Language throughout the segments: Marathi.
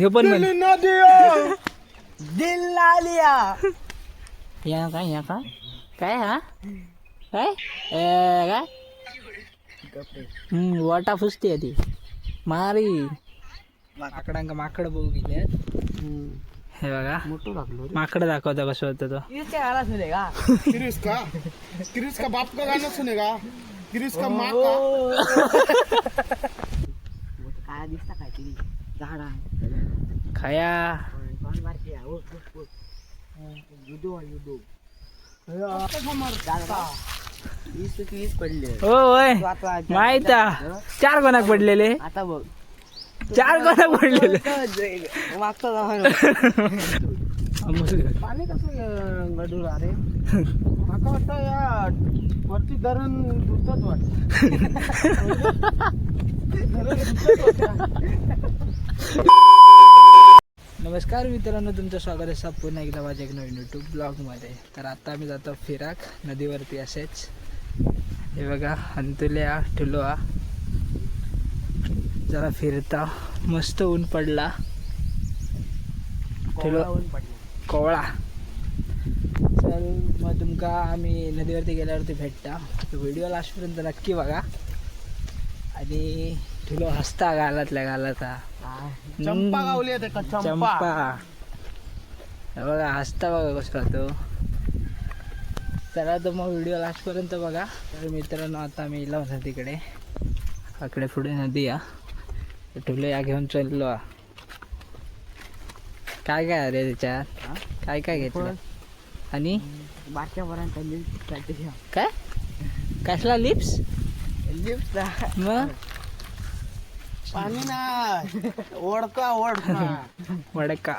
हे पण म्हण. दिल या काय या काय? काय हा? काय? ए, काय? हम्म वाटा फुसते ती. मारी. माकडांका माकड बघू गेले हे बघा. मोठं लागलो माकड दाखवता कसं होतं तो? इसके गाना सुनेगा क्रिस का? क्रिस का बाप का गाना सुनेगा क्रिस का माँ का काय दिसता काय तरी. झाड खाया. युदो युदो. वीस वीस पडले हो होय. माहीत चार कोणाक पडलेले. आता बघ. चार कोणाक पडलेले. मागचा पाणी कसं गडूर अरे माका वाटतं या वरती धरण दुधच वाटत. नमस्कार मित्रांनो तुमचं स्वागत आहे सा पुन्हा एकदा माझ्या एक नवीन यूट्यूब ब्लॉगमध्ये तर आता आम्ही जातो फिराक नदीवरती असेच. हे बघा अंतुल्या ठुलोआ. जरा फिरता. मस्त ऊन पडला. ठुलो कोवळा. चल मग तुमका आम्ही नदीवरती गेल्यावरती भेटता. व्हिडिओ लास्टपर्यंत नक्की बघा. आणि हसता गालातल्या गालाचा. चंपा गावली आहे का चंपा. बघा हसता बघा कसं तो चला तर मग व्हिडिओ लास्टपर्यंत बघा. तर मित्रांनो आता मी इला तिकडे. आकडे पुढे नदी या ठुले या घेऊन चाललो. काय काय अरे त्याच्यात? काय काय घेतलं आणि? काय? कसला लिप्स? लिफ्ट मग? पाणी नाही. ओढका ओढका वडका.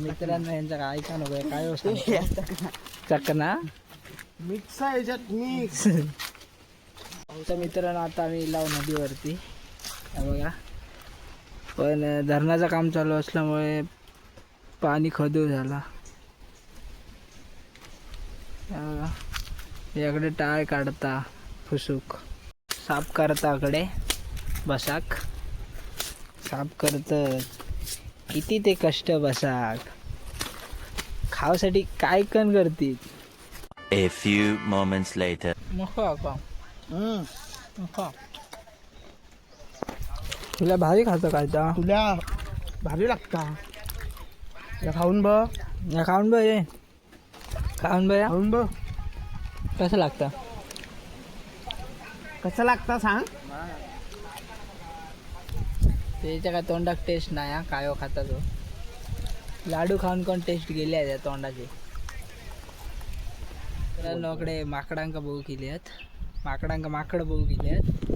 मित्रांनो यांचा काय ऐका नको काय वस्तू चकना. मिक्स आहे याच्यात मिक्स आमच्या मित्रांनो आता आम्ही लाव नदीवरती. बघा. पण धरणाचं काम चालू असल्यामुळे पाणी खदूर झाला. बघा. याकडे टाळ काढता फुसूक. साफ करता आकडे. बसाक. साफ करत किती ते कष्ट बसाक. खावासाठी काय कण करतील? A few moments later. मका का मका तुला भारी खातं काय तर तुला भारी लागता. या खाऊन बघ. या खाऊन बघ ये खाऊन बघ या. खाऊन बघ. कसं लागतं? कसं लागता सांग? त्याच्या काय तोंडात टेस्ट नाही हा काय खाता तो. लाडू खाऊन कोण टेस्ट गेली आहे त्या तोंडाची? नोकडे माकडांका बघू केली आहेत. माकडांका माकड बघू केली आहेत.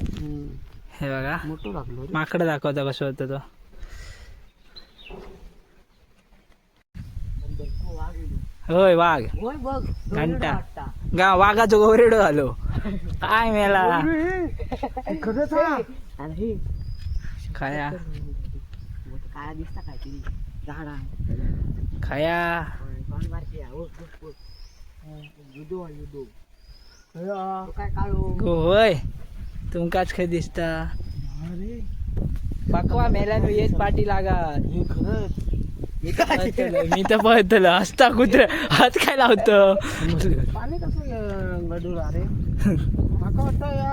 हे बघा. मोठं लागलो माकड दाखवता कसं होतं तो. होय वाघ. होय बघ. घंटा. गा वाघाचं गोरेडो झालो. काय मेला? खरंच खाया. काय दिसता काय तरी झाड खाया होय तुमकाच खै दिसता. पकवा मेल्यान येत पाठी लागत मी तर पळतलो हसता कुत्र हात काय लावतो? गडूर अरे. माका वाटतं या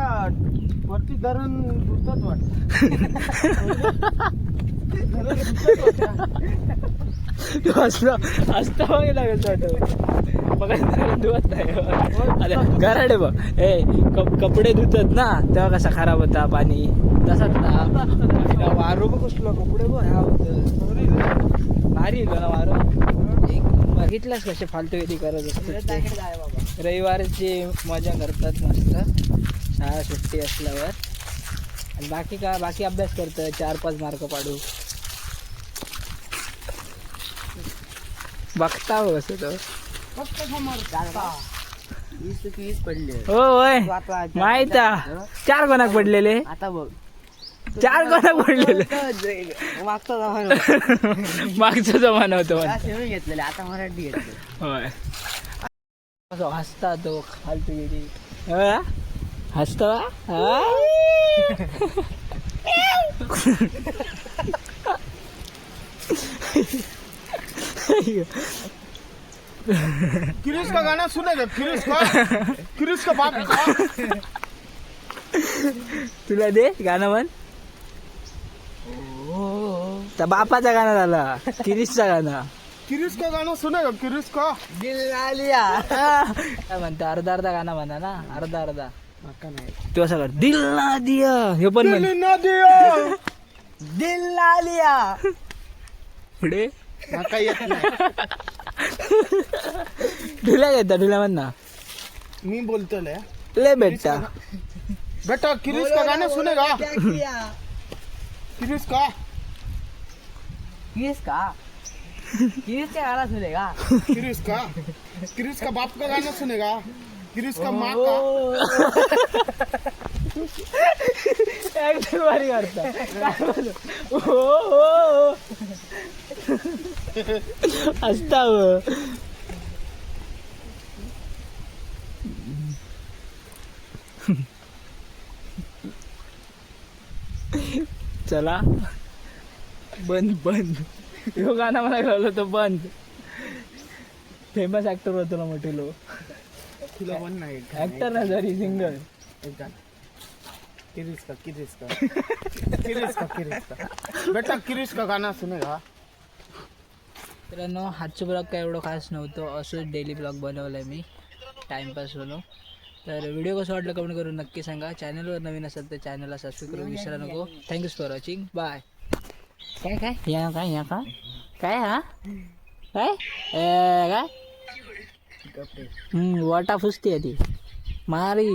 वरती धरण दुधच वाटत. हसता बघ लागेल वाटत. बघा धुवत नाही. अरे घराडे बघ. ए कप कपडे धुतात ना तेव्हा कसा खराब होता पाणी. तसाच ना वारो बघ कसलो कपडे बघ. ह्या होतं भारी वारो. बघितलंच कसे फालतू किती करत असतात. रविवारची मजा करतात मस्त. शाळा सुट्टी असल्यावर. आणि बाकी का बाकी अभ्यास करतं चार पाच मार्क पाडू. बघता हो कसं तो. फक्त समोर वीस ते वीस पडले. हो माहीत चार कोणाक पडलेले. आता बघ. चार कोणाक पडलेले मागचा जमाना मागचा जमाना होतो घेतलेले आता मराठी घेतले. होय. असं हसता तो फालतू गेली. हसतो? किरिस का गाना सुनेगा किरिस का? किरिस का बाप? का तुला दे गाणं म्हण. त्या बापाचा गाणं झाला. किरीशचा गाणं. किरिस का गाना सुनेगा किरिस का दिल आलिया काय म्हणते अर्धा अर्धा गाणं म्हणा ना अर्धा अर्धा. तू असं कर दिल ना दिया हे पण म्हण. दिल ना दिया दिल आलिया पुढे? माका येत नाही. ढिल्या घेता ढिल्या म्हण ना. मी बोलतो लय. ले बेटा किरिस का गाना सुनेगा क्या किया? किरिस का किस का किस का गाना सुनेगा किरिस का किरिस का बाप का गाना सुनेगा किरिस का माँ का एकदम भारी करता? ओ, ओ. हसता. चला बंद बंद. ह्यो गाणं मला कळलं तो बंद. फेमस ऍक्टर होतो ना मोठे लोक तुला पण नाही ऍक्टर ना सॉरी सिंगर एक गाणं. किरिस का किरिस का किरिस का किरिस का बेटा किरिस का? सुनेगा मित्रांनो हातचं ब्लॉग काय एवढं खास नव्हतं. असंच डेली ब्लॉग बनवलं मी. टाईमपास म्हणून तर व्हिडिओ कसं वाटलं कमेंट करून नक्की सांगा. चॅनलवर नवीन असेल तर चॅनलला सबस्क्राईब करून विसरा नको. थँक्यूज फॉर वॉचिंग बाय काय काय या काय या का काय हा काय ए, काय हम्म, वाटा फुसती ती मारी